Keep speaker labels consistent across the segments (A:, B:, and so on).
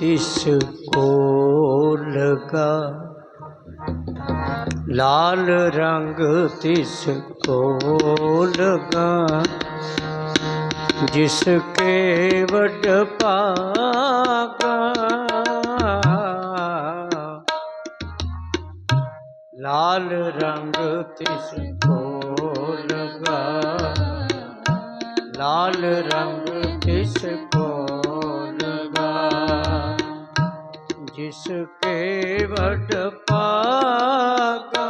A: ਤਿਸ ਕੋ। ਲਗਾ ਲਾਲ ਰੰਗ ਤਿਸ ਕੋ। ਲਗਾ ਜਿਸ ਕੇ ਵਡ ਭਾਗਾ। ਲਾਲ ਰੰਗ ਤਿਸ ਕੋ। ਕੇ ਵਡ ਪਾਗਾ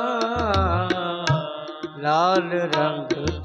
A: ਲਾਲ ਰੰਗ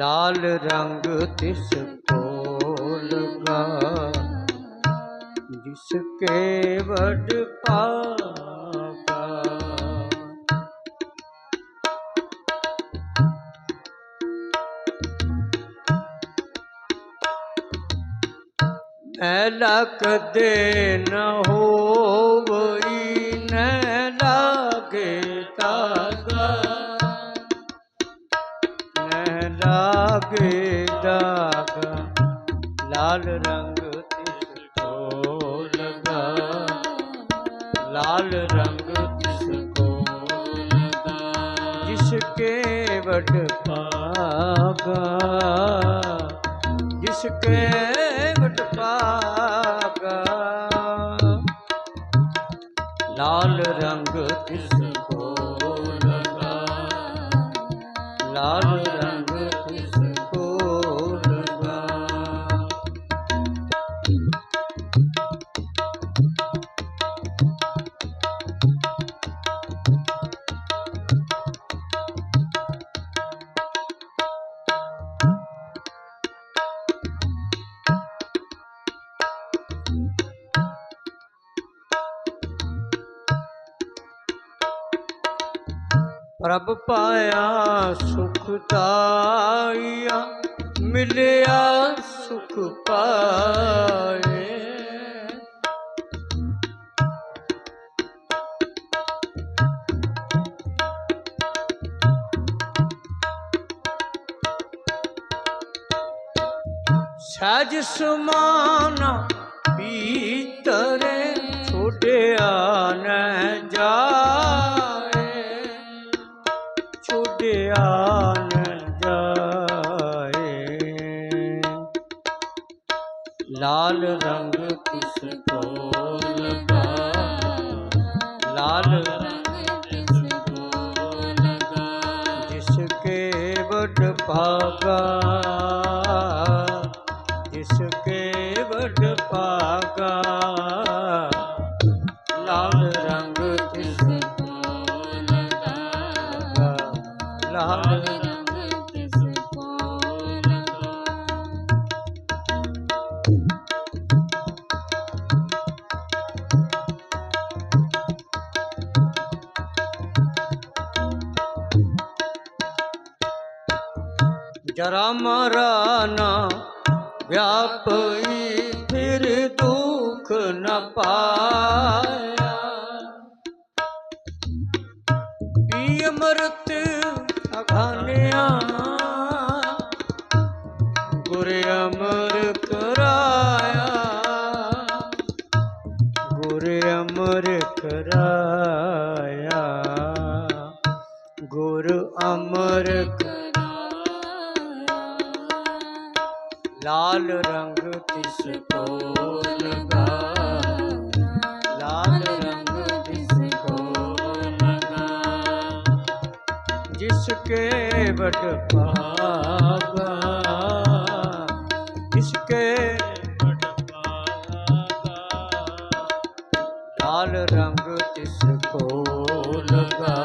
A: ਲਾਲ ਰੰਗ ਤਿਸ ਕੋ ਲਗਾ ਜਿਸ ਕੇ ਵਡ ਪਾਗਾ। ਮੈਲਾ ਕਦੇ ਨ ਹੋਵਈ ਨ ਲਾਗੇ ਲਾਗੇ ਦਾਗਾ ਲਾਲ ਰੰਗ ਤਿਸ ਕੋ ਲਗਾ। ਲਾਲ ਰੰਗ ਤਿਸ ਕੋ ਲਗਾ। ਜਿਸ ਕੇ ਵਡ ਪਾਗਾ, ਜਿਸ ਕੇ ਵਡ ਪਾਗਾ। ਲਾਲ ਰੰਗ ਤਿਸ ਪ੍ਰਭ ਪਾਇਆ ਸੁਖ ਦਾਇਆ ਮਿਲਿਆ ਸੁਖ ਪਾਏ। ਸਜ ਸਮਾਨਾ ਭਾਗਾ। ਜਿਸ ਕੇ ਵਡ ਭਾਗਾ। ਲਾਲ ਰੰਗ ਤਿਸ ਲਾਲ ਜਰਾ ਮਰਾ ਨਾ ਵਿਆਪਈ ਫਿਰ ਦੁੱਖ ਨ ਪਾਇਆ। ਪੀ ਅਮਰਤ ਅਖਾਨਿਆ ਗੁਰ ਅਮਰ ਕਰਾਇਆ। ਗੁਰ ਅਮਰ ਕਰਾਇਆ। ਗੁਰ ਅਮਰ ਲਾਲ ਰੰਗ ਤਿਸ ਕੋ ਲਗਾ ਲਾਲ ਰੰਗ ਤਿਸ ਕੋ ਲਗਾ ਜਿਸ ਕੇ ਵਡ ਪਾਗਾ ਜਿਸ ਕੇ ਵਡ ਪਾਗਾ ਲਾਲ ਰੰਗ ਤਿਸ ਕੋ ਲਗਾ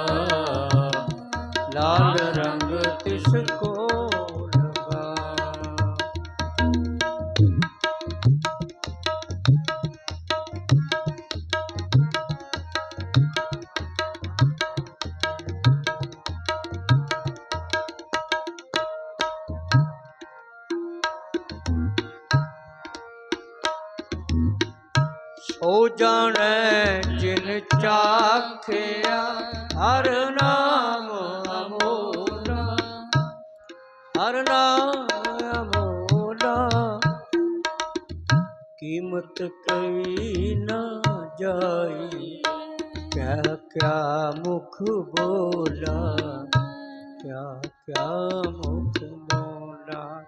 A: ਲਾਲ ਰੰਗ ਤਿਸ ਕੋ ਜਾਣੈ ਜਿਨ ਚਾਖਿਆ, ਹਰ ਨਾਮ ਅਮੋਲਾ ਹਰ ਨਾਮ ਅਮੋਲਾ ਕੀਮਤ ਕਈ ਨਾ ਜਾਈ, ਕਿਆ ਕਿਆ ਮੁਖ ਬੋਲਾ, ਕਿਆ ਕਿਆ ਮੁਖ ਬੋਲਾ,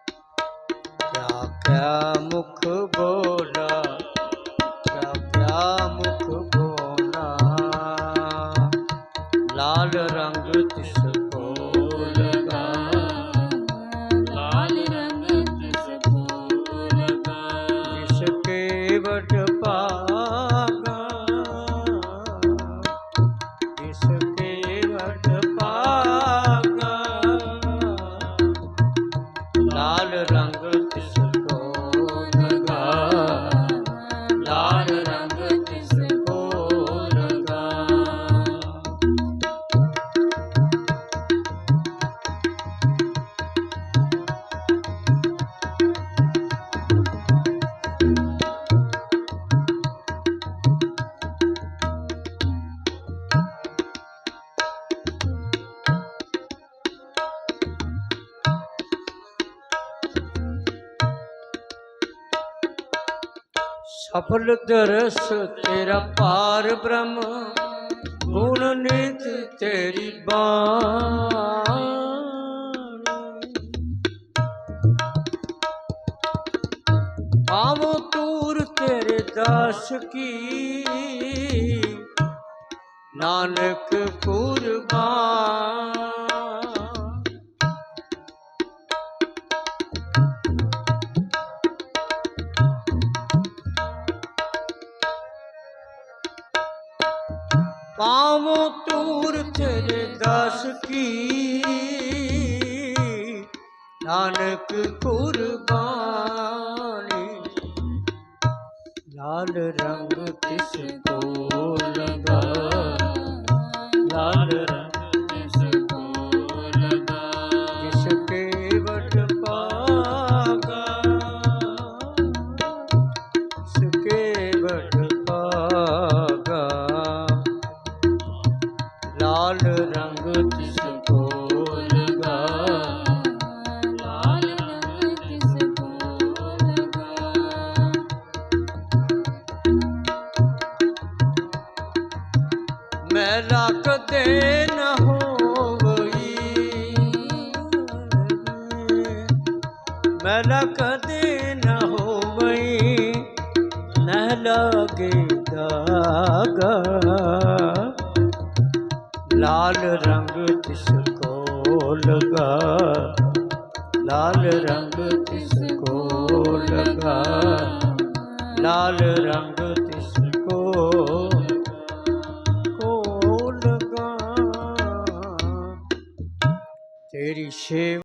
A: ਕਿਆ ਕਿਆ ਮੁਖ ਕੇ ਵਟ ਸਫਲ ਦਰਸ ਤੇਰਾ ਪਾਰ ਬ੍ਰਹਮ, ਗੁਣ ਨਿਤ ਤੇਰੀ ਬਾਣੀ। ਆਵੋ ਤੂਰ ਤੇਰੇ ਦਾਸ ਕੀ, ਨਾਨਕ ਕੁਰਬਾਨ। ਪਾਵੋ ਤੂਰ ਤੇਰੇ ਦਾਸ ਕੀ। ਨਾਨਕ ਕੁਰਬਾਨੀ। ਲਾਲ ਰੰਗ ਕਿਸ ਕੋ ਲਗਾ ਲਾਲ ਰੰਗ ਰੰਗ ਤਿਸ ਕੋ ਕਦੇ ਨ ਹੋਵਈ ਮੈਲਾ ਕਦੇ ਨ ਹੋਵਈ ਨਹਿ ਲਾਗੇ ਦਾਗਾ ਲਾਲ ਰੰਗ ਤਿਸ ਕੋ ਲਗਾ? ਲਾਲ ਰੰਗ ਤਿਸ ਕੋ ਲਗਾ? ਲਾਲ ਰੰਗ ਤਿਸ ਕੋ ਕੋ ਲਗਾ? ਤੇਰੀ